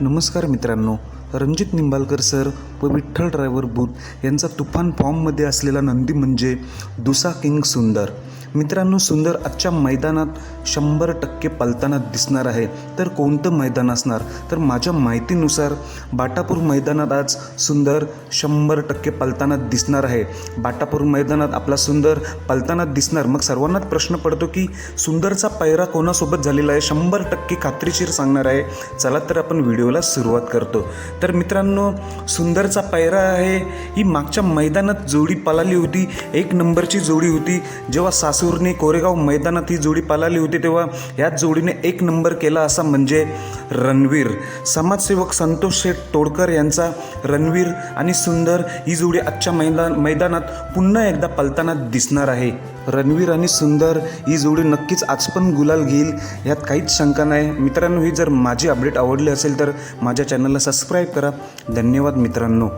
नमस्कार मित्रांनो रणजित निंबाळकर सर व विठ्ठल ड्रायव्हर बूथ यांचा तुफान फॉर्ममध्ये असलेला नंदी म्हणजे दुसा किंग सुंदर. मित्रांनो सुंदर आजच्या मैदानात शंभर टक्के पलताना दिसणार आहे. तर कोणतं मैदान असणार? तर माझ्या माहितीनुसार बाटापूर मैदानात आज सुंदर शंभर टक्के पलताना दिसणार आहे. बाटापूर मैदानात आपला सुंदर पलताना दिसणार. मग सर्वांनाच प्रश्न पडतो की सुंदरचा पैरा कोणासोबत झालेला आहे? शंभर टक्के खात्रीशीर सांगणार आहे. चला तर आपण व्हिडिओला सुरुवात करतो. तर मित्रांनो सुंदरचा पैरा आहे. ही मागच्या मैदानात जोडी पळाली होती. एक नंबरची जोडी होती. जेव्हा सूरने कोरेगाव मैदानात ही जोडी पालाली होती तेव्हा याच जोडीने एक नंबर केला असा म्हणजे रणवीर. समाजसेवक संतोष शेठ तोडकर यांचा रणवीर आणि सुंदर ही जोडी आजच्या मैदान मैदानात पुन्हा एकदा पलताना दिसणार आहे. रणवीर आणि सुंदर ही जोडी नक्कीच आज पण गुलाल घेईल यात काहीच शंका नाही. मित्रांनो ही जर माझी अपडेट आवडली असेल तर माझ्या चॅनलला सबस्क्राईब करा. धन्यवाद मित्रांनो.